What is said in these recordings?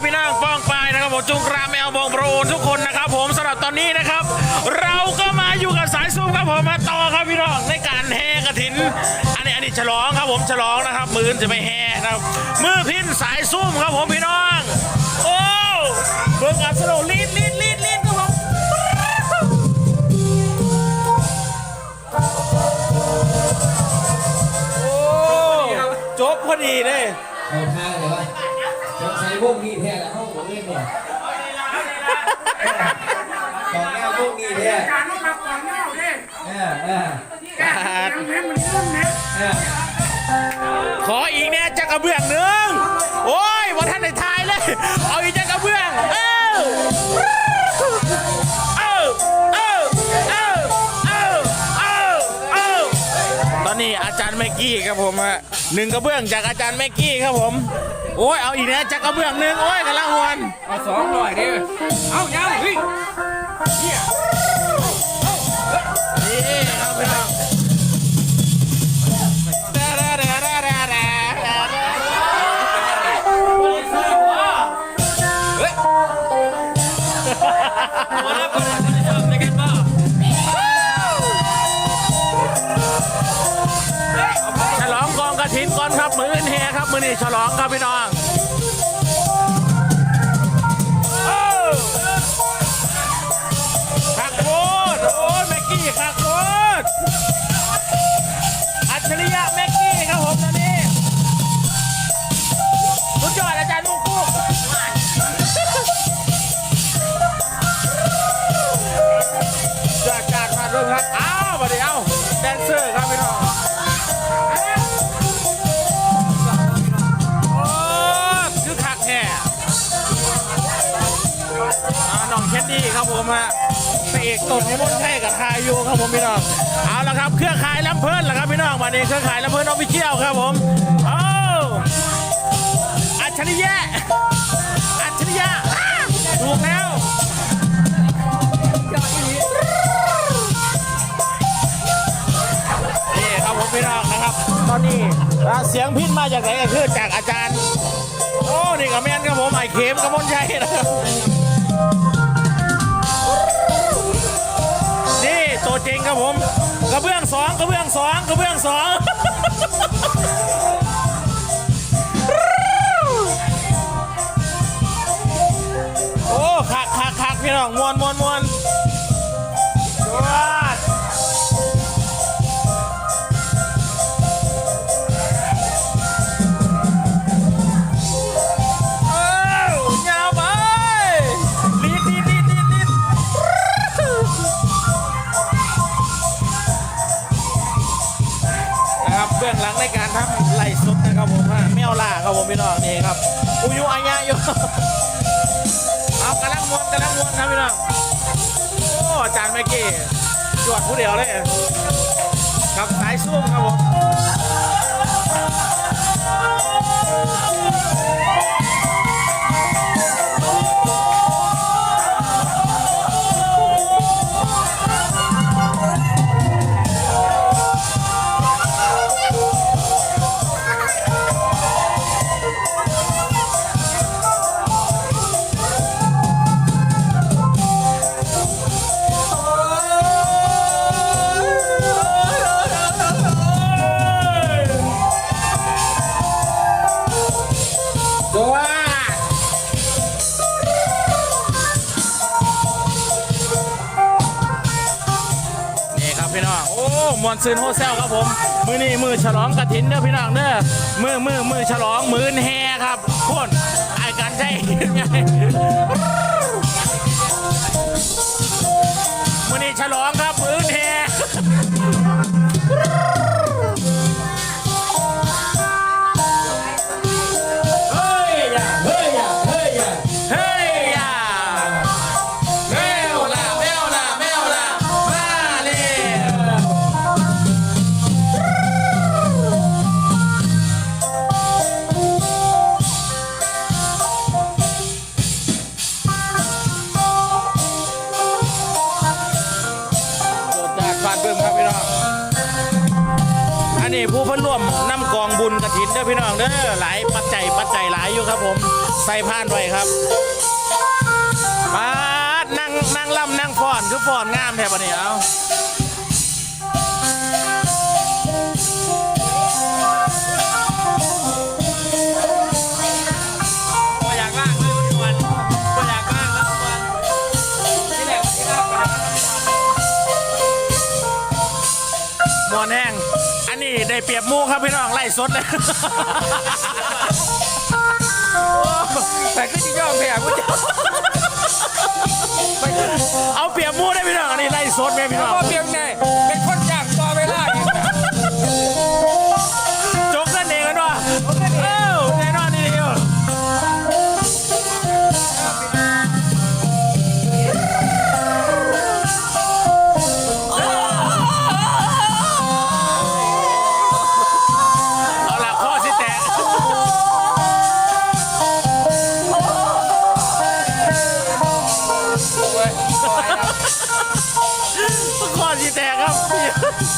ครับพี่น้องป้องปายนะครับผมจุงกรามแมวบองโปรทุกคนนะครับ ผมสำหรับตอนนี้นะครับ เราก็มาอยู่กับสายซูมครับผมมาต่อครับพี่น้องในการแห่กระถิน อันนี้อันนี้ฉลองครับผมฉลองนะครับ มือจะไม่แห่นะครับมือพินสายซุ่มครับผมพี่น้อง โอ้เบิ่งอัดสโลลีดลีดลีดลีดครับผมโอ้จบพอดีเลย พวกนี้แท้แล้วห้องผมเล่นเนี่ยตอนแง่พวกนี้แท้การต้องขับก่อนเน่าดิเออเออยังเห็นมันขึ้นนะเออขออีกเนี่ยจักกระเบื้องหนึ่งโอ้ยวันท่านในทายเลย เอาอีกจักกระเบื้องเอ้า ครับผมฮะหนึ่งกระเบื้องจากอาจารย์แม็กกี้ครับผม โอ้ยเอาอีกนะจากกระเบื้องหนึ่งโอ้ยกำลังหวนเอาสองหน่อยดิเอายังเฮ้ย มือนี่ฉลองครับพี่น้อง ครับผมฮะพระเอกตนนิมนต์ใช่กับคายู่ครับผมพี่น้อง เอาละครับเครือข่ายลำเพลินละครับพี่น้องวันนี้เครือข่ายลำเพลินออฟฟิเชียลครับผมโอ้อัจฉริยะอัจฉริยะอ้าถูกแล้วนี่ครับผมพี่น้องนะครับ ตอนนี้เสียงพินมาจากไหนก็คือจากอาจารย์ โอ้ นี่กับแม่นครับผมไอเข็มกับมนชัยนะครับ ผม กระเบื้องสองกระเบื้องสองกระเบื้องสอง ในการทำไล่สดนะครับผมฮะไมวล่าครับผมพี่น้องนี่ครับอุยุอายะอยู่เอากำลังมวนกำลังมวนครับพี่น้องโอ้อาจารย์เมื่อกี้จวดผู้เดียวเลยครับสายซุ่มครับผม มวนซืนโฮเซลครับผม มือนี่มือฉลองกระถินเด้อพี่น้องเด้อมือมือมือฉลองมือนแฮครับพ่นไอ้กันใช่ยังไงมือนี่ฉลองครับ กองบุญกระถินเด้อพี่น้องเด้อหลายปัจจัยปัจจัยหลายอยู่ครับผมใส่ผ่านไว้ครับมานั่งนั่งล่ำนั่งฟ้อนคือฟ้อนงามแทบปะเนี่ยเอา เปรียบหมูครับพี่น้องไล่สดเลยแต่ก็จะยอมแพ้กูจะเอาเปรียบหมูได้พี่น้องอันนี้ไล่สดไหมพี่น้อง ข้อสิแตกครับ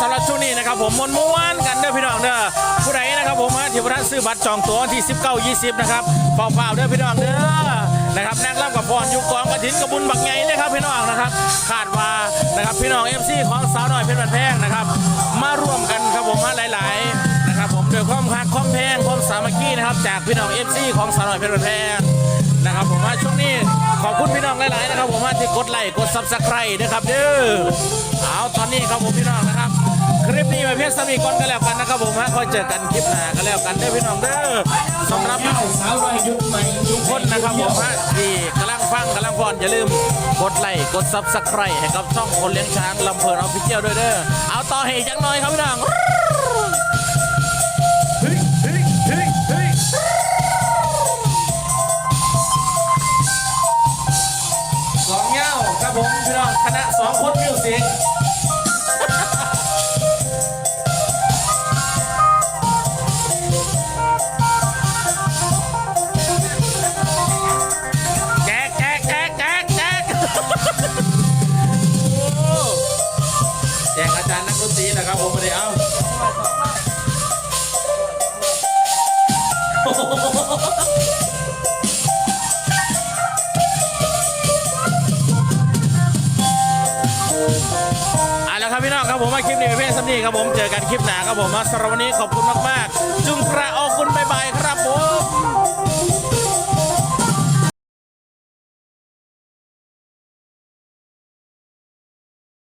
สำหรับช่วงนี้นะครับผมมวนม้วนกันเด้อพี่น้องเด้อผู้ใดนะครับผมฮะที่พระท่านซื้อบัตรจองตั๋ววันที่ 19 20 นะครับเฝ้าๆเด้อพี่น้องเด้อนะครับนั่งรับกับพรอยู่กองกระถินกระบุญบักไงเลยครับพี่น้องนะครับคาดว่านะครับพี่น้อง FC ของสาวน้อยเพชรบันแพงนะครับมาร่วมกันครับผมฮะหลาย ๆ นะครับผมโดวยความฮักความแพงความสามัคคีนะครับจากพี่น้อง FC ของสาวน้อยเพชรบันแพงนะครับผมว่าช่วงนี้ขอบคุณพี่น้องหลาย ๆ นะครับผมว่าที่กดไลค์กด Subscribe นะครับเด้อเอาตอนนี้ครับผมพี่น้องนะครับ คลิปนี้ไปเพียงสามีก่อนกันแล้วกันนะครับผมฮะคอยเจอกันคลิปหน้ากันแล้วกันเด้อพี่น้องเด้อสำหรับเจ้าสาวน้อยยุคใหม่ทุกคนนะครับผมฮะที่กำลังฟังกำลังฟอนอย่าลืมกดไลค์กดซับสไครต์ให้กับช่องคนเลี้ยงช้างลำเพลินออฟฟิเชียลด้วยเด้อเอาต่อให้จังหน่อยครับพี่น้องเฮ้ยเฮ้ยเฮ้ยเฮ้ยสองเงาครับผมพี่น้องคณะสองคนมิวสิก นะครับผมมาเดี๋ยเอาเอาละครับพี่น้องครับผมมาคลิปนี้เป็นเพียงสำนีครับผมเจอกันคลิปหน้าครับผมมาสำหรับวันนี้ขอบคุณมากๆ จุงกระอง